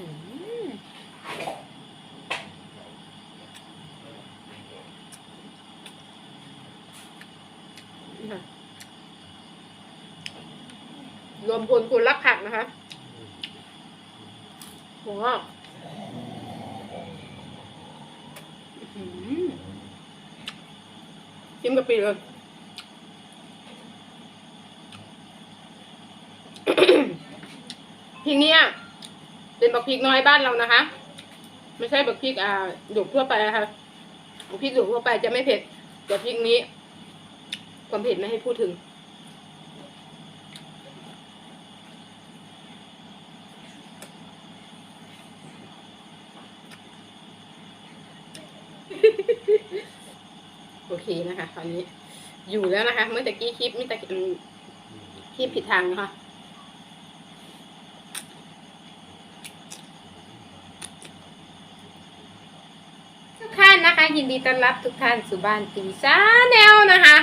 หือนี่ค่ะรวมพลคนรักผักนะคะหัวงอกอื้อหือจิ้มกะปิเลยพริกเนี้ย เป็นบักพริกน้อยบ้านเรานะคะ ไม่ใช่บักพริกอ่าหยกทั่วไปนะคะบักพริกหยกทั่วไปจะไม่เผ็ดแต่พริกนี้ ความเผ็ดไม่ให้พูดถึง โอเคนะคะ ตอนนี้อยู่แล้วนะคะ เมื่อตะกี้คลิปมิตะกี้คลิปผิดทางนะคะ ทุกท่านนะคะ ยินดีต้อนรับทุกท่านสู่บ้านตีซาแนวนะคะ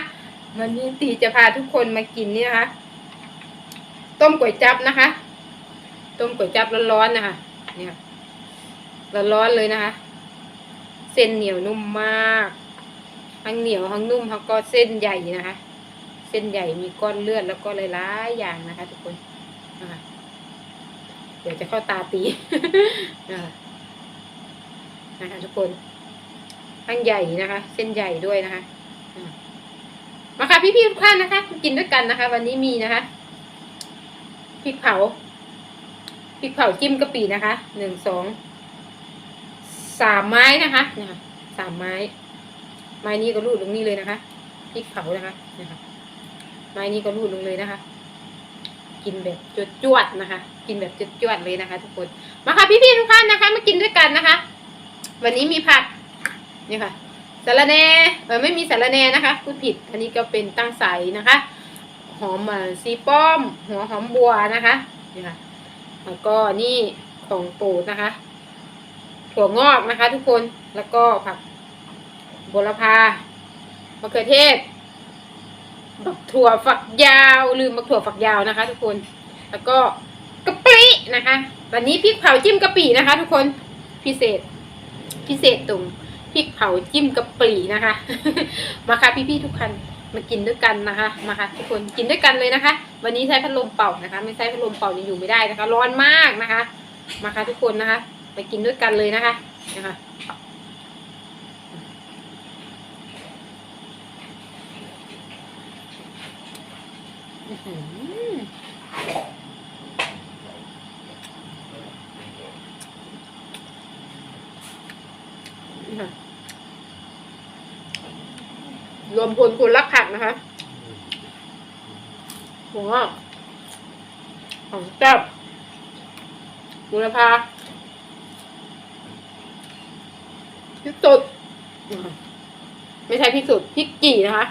วันนี้ตีจะพาทุกคนมากินนี่นะคะ ต้มก๋วยจับนะคะ ต้มก๋วยจับร้อนๆนะคะ เนี่ยร้อนๆเลยนะคะ เส้นเหนียวนุ่มมากทั้งเหนียวทั้งนุ่มทั้งก็เส้นใหญ่นะคะ เส้นใหญ่มีก้อนเลือดแล้วก็หลายๆอย่างนะคะ ทุกคนนะคะเดี๋ยวจะเข้าตาตีนะคะทุกคน ทั้งใหญ่นะคะ เส้นใหญ่ด้วยนะคะมาค่ะพี่ๆทุกท่านนะคะ กินด้วยกันนะคะ วันนี้มีนะคะพริกเผาพริกเผาจิ้มกะปินะคะหนึ่งสองสามไม้นะคะนะคะสามไม้ ไม้นี้ก็รูดลงนี่เลยนะคะพริกเผานะคะนะคะ ไม้นี้ก็รูดลงเลยนะคะ กินแบบจวดๆนะคะ กินแบบจวดๆเลยนะคะ ทุกคนมาค่ะพี่ๆทุกท่านนะคะ มากินด้วยกันนะคะ วันนี้มีผัก นี่ค่ะสาระแน่เออไม่มีสาระแน่นะคะพูดผิดอันนี้ก็เป็นตั้งใสนะคะ หอมซีป้อม หัวหอมบัวนะคะนี่ค่ะแล้วก็นี่ของโปรดนะคะถั่วงอกนะคะ ทุกคนแล้วก็ผักโบระพามะเขือเทศบักถั่วฝักยาวลืมบักถั่วฝักยาวนะคะ ทุกคนแล้วก็กะปินะคะวันนี้พริกเผาจิ้มกะปินะคะ ทุกคนพิเศษพิเศษตรง พริกเผาจิ้มกะปินะคะ มาค่ะพี่ๆทุกคนมากินด้วยกันนะคะมาค่ะทุกคนกินด้วยกันเลยนะคะ วันนี้ใช้พัดลมเป่านะคะ ไม่ใช้พัดลมเป่ายังอยู่ไม่ได้นะคะ ร้อนมากนะคะ มาค่ะทุกคนนะคะไปกินด้วยกันเลยนะคะนะคะอืนี่ค่ะ รวมพลคนรักผักนะคะหัวของแซ่บบุรพาพริกสดไม่ใช่พริกสดพริกจี่นะคะ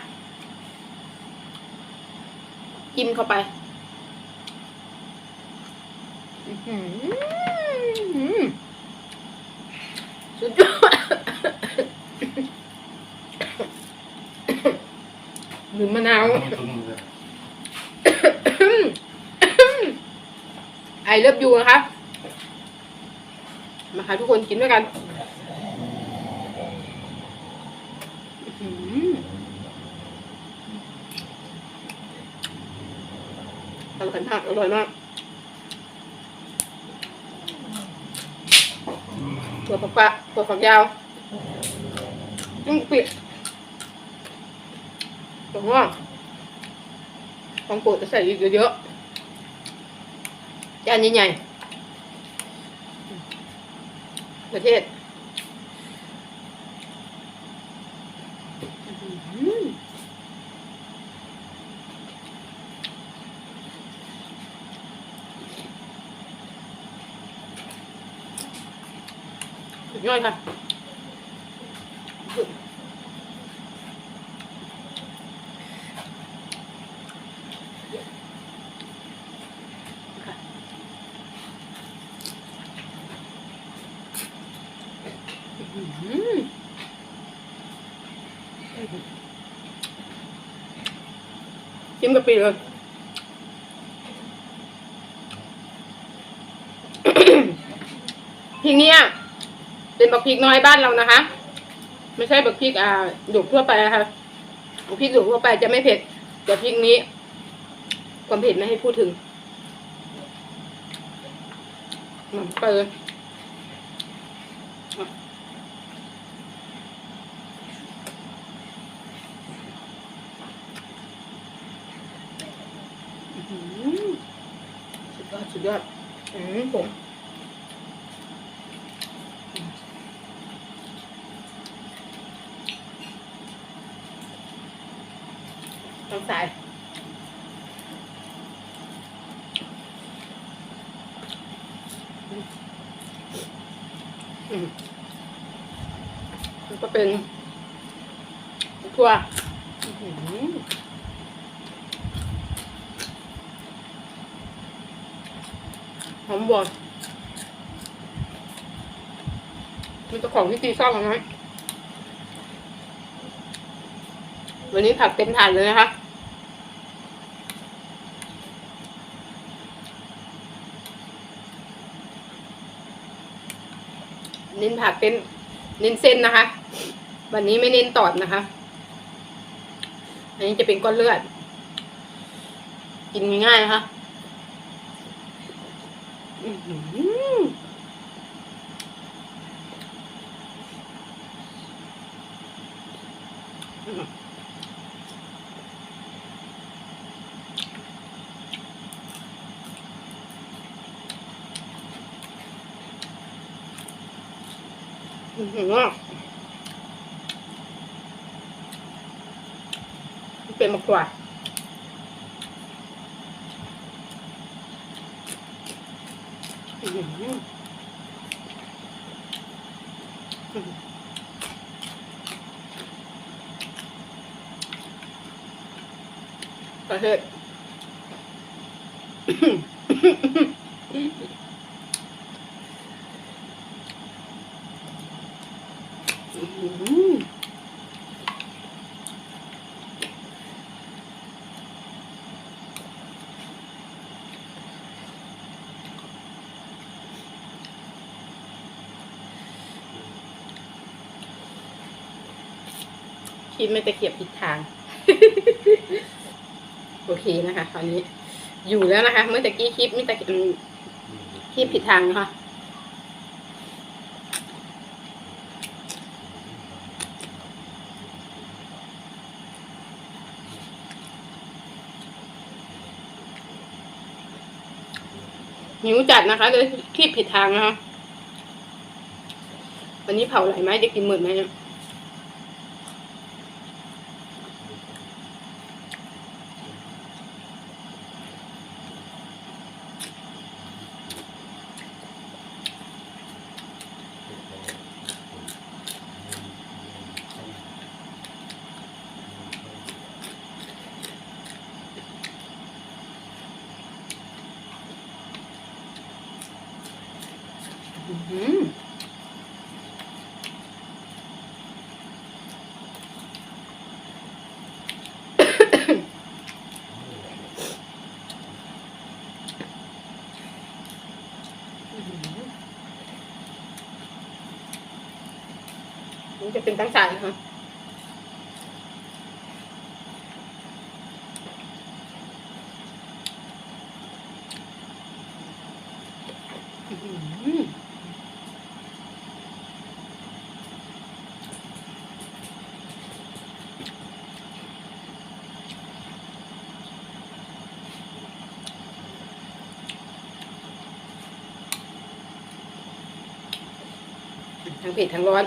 จิ้มเข้าไปอื้อหือสุดยอด หรือมะนาว ไอเลิฟยูนะคะมาค่ะทุกคนกินด้วยกันอื้อหืออร่อยมากอร่อยมากถั่วฝักปะถั่วฝักยาวจิ้มปิด ถั่วงอกของโปรดจะใส่อีกเยอะๆจานใหญ่ๆประเทศอื้อยค่ะ จิ้มกะปิเลยพริกเนี้ยเป็นบักพริกน้อยบ้านเรานะคะ ไม่ใช่บักพริกอ่าหยกทั่วไปนะคะบักพริกหยกทั่วไปจะไม่เผ็ดแต่พริกนี้ ความเผ็ดไม่ให้พูดถึงหนังเปิดอื้อหือ สุดยอดสุดยอดอืมผมต้องใส่อืมมันก็เป็นทั่วอื้อหือหอมบวานมันจะ ของที่ตีซ่อมนะวันนี้ผักเต็มถาดเลยนะคะเน้นผักเป็นเน้นเส้นนะคะ วันนี้ไม่เน้นตอดนะคะ อันนี้จะเป็นก้อนเลือด กินง่ายๆนะคะ อื้อหืออื้อหือเป็นมะกวาดอื้อหืออื้อหือประเทศ อื้อหือ คิดไม่ตะเกียบผิดทาง โอเคนะคะตอนนี้ อยู่แล้วนะคะ เมื่อตะกี้คลิปไม่ตะกี้อืมคลิปผิดทางนะคะหิวจัดนะคะเลยคลิปผิดทางนะคะวันนี้เผาไหลไหมจะกินหมดไหมเนี่ยอื้อหือ อื้อหือนี่จะเป็นตั้งใจนะคะ อื้อหือทั้ง เผ็ดทั้งร้อน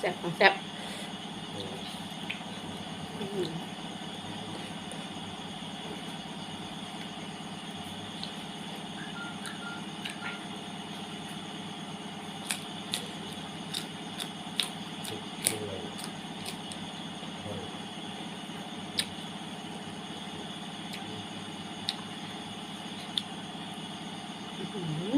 แซ่บของแซ่บอื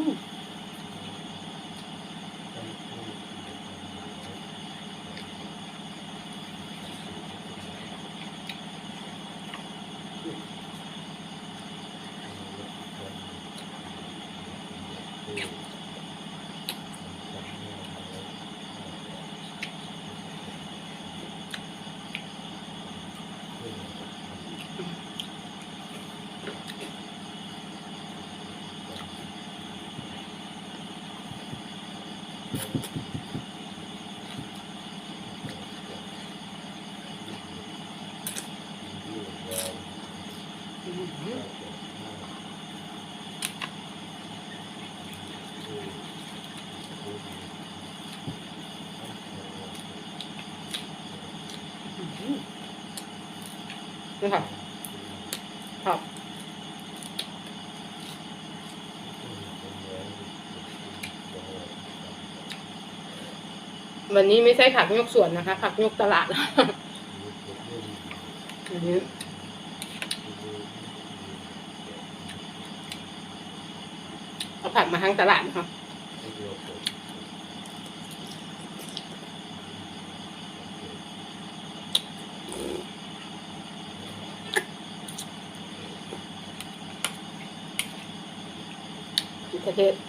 ้อหืออื้อหือ นี่ค่ะครับวันนี้ไม่ใช่ผักยกสวนนะคะ ผักยกตลาดอันนี้เอาผักมาทั้งตลาดนะคะ ป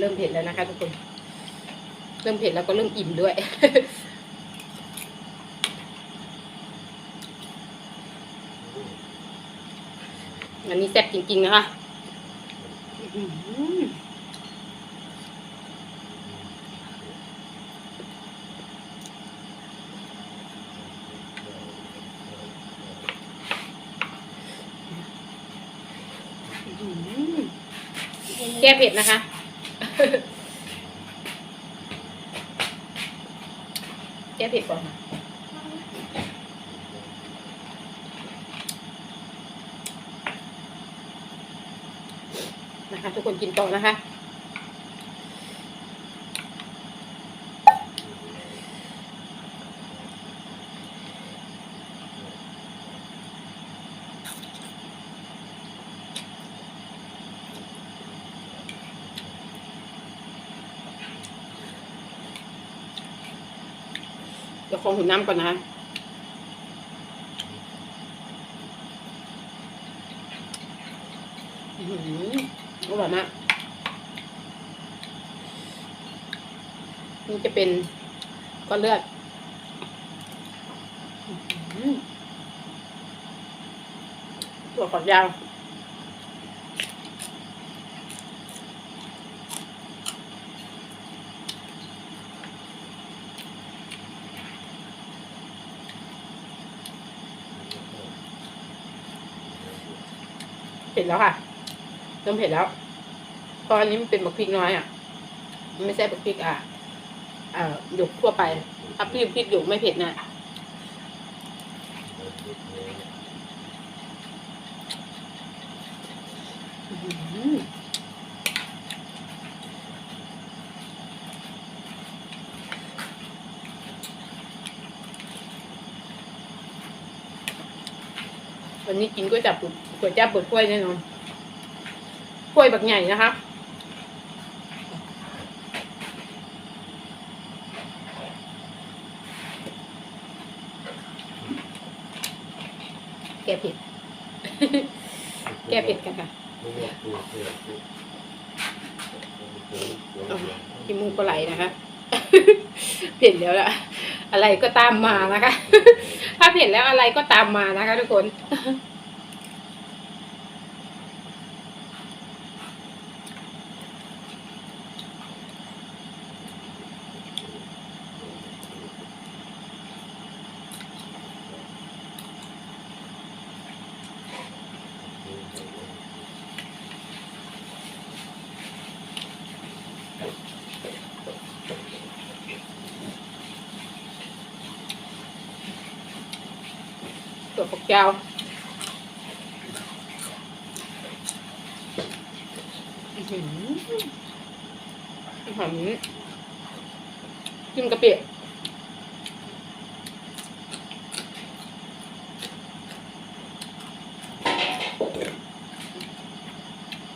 เริ่มเผ็ดแล้วนะคะทุกคน เริ่มเผ็ดแล้วก็เริ่มอิ่มด้วย อันนี้แซ่บจริงๆนะคะแก้เผ็ดนะคะ แก้เผ็ดก่อนะนะคะทุกคนกินต่อนะคะ เดี๋ยวคงหุ่นน้ำก่อนนะคะอื้อร่อยมากนี่จะเป็นก้อนเลือดตัวฝักยาว แล้วค่ะเริ่มเผ็ดแล้วเพราะอันนี้มันเป็นบักพริกน้อยอะ มันไม่ใช่บักพริกอะอ่าหยกทั่วไปถ้าพริกพริกหยกไม่เผ็ดนะอืม วันนี้กินก๋วยจับบุดก๋วยจับบุดกล้วยแน่นอนกล้วยแบักใหญ่นะคะแก้เผ็ดแก้เผ็ดกันค่ะขี้มูกก็ไหลนะคะเผ็ดแล้วล่ะ อะไรก็ตามมานะคะ เผ็ดแล้วอะไรก็ตามมานะคะทุกคน ตัวฝักยาวอื้อหือมจิ้มกะปิ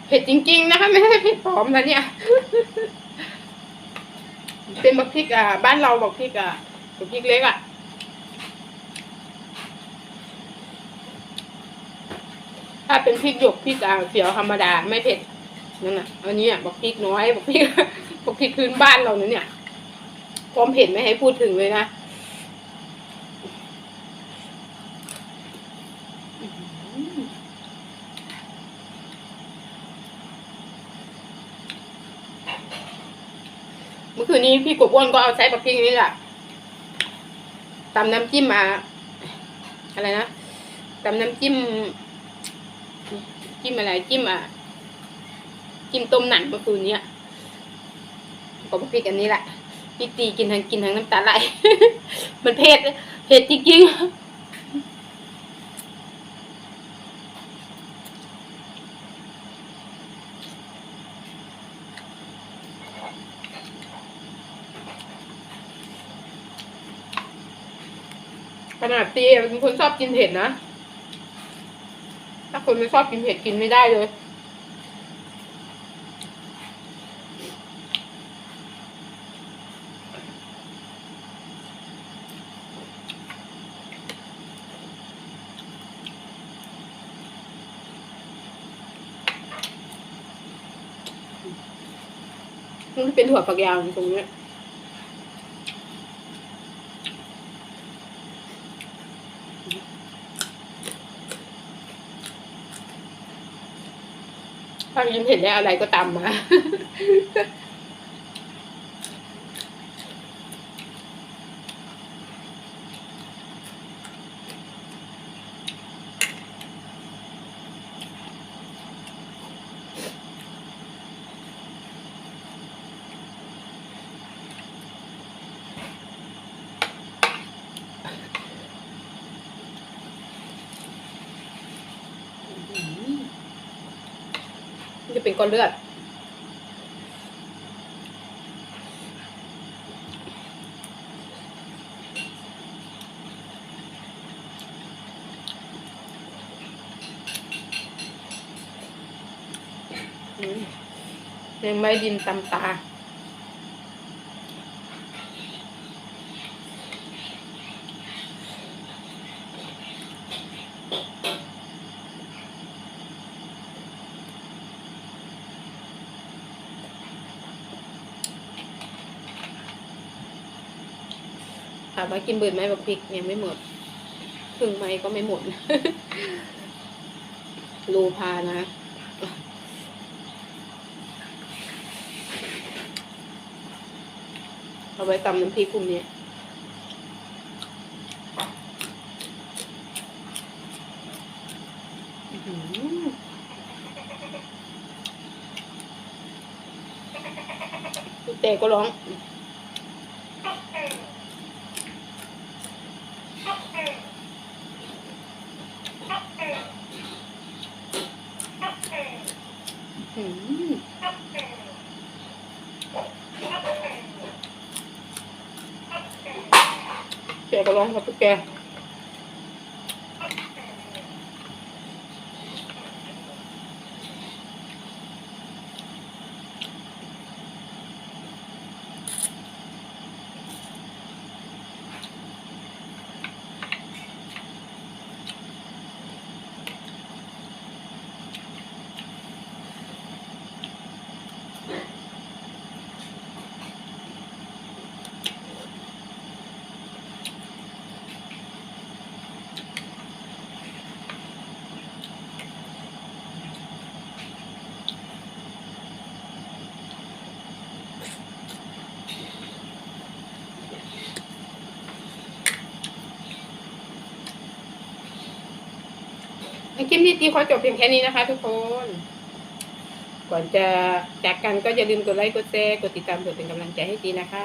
เผ็ดจริง ๆ นะคะ ไม่ใช่เผ็ดปลอมนะเนี่ย เป็นบักพริกอะบ้านเราบักพริกอะบักพริกเล็กอะ ถ้าเป็นพริกหยวกพริกอ่าเขียวธรรมดาไม่เผ็ดนั่นน่ะอันนี้อะบอกพริกน้อยบอกพริกบอกพริกพื้นบ้านเราเนี่ยความเผ็ดไม่ให้พูดถึงเลยนะเมื่อคืนนี้พี่กบอ้วนก็เอาใช้บักพริกนี่แหละตำน้ำจิ้มมา อะไรนะตำน้ำจิ้ม จิ้มอะไรจิ้มอะจิ้มต้มหนังเมื่อคืนเนี้ยก็มาพริกอันนี้แหละพี่ตีกินทั้งกินทั้งน้ำตาไหลมันเผ็ดเผ็ดจริงๆขนาดตีเป็นคนชอบกินเผ็ดนะ ถ้าคนไม่ชอบกินเผ็ดกินไม่ได้เลยมันเป็นถั่วฝักยาวตรงนี้ ถ้ากินเห็นได้อะไรก็ตามมา มันจะเป็นก้อนเลือด ยังไม่ดินตำตาามว่ากินเบิดไหมบอกพริกยังไม่หมดครึ่งไม้ก็ไม่หมดรูพานะเอาไว้ตำน้ำพริกกลุ่มนี้อื้อหือแต่ก็ร้อง อืมแกก็ ร้องกับตุ๊กแก คลิปนี้ตีขอจบเพียงแค่นี้นะคะ ทุกคน ก่อนจะจากกันก็อย่าลืมกดไลค์กดแชร์กดติดตามเพื่อเป็นกำลังใจให้ตีนะคะ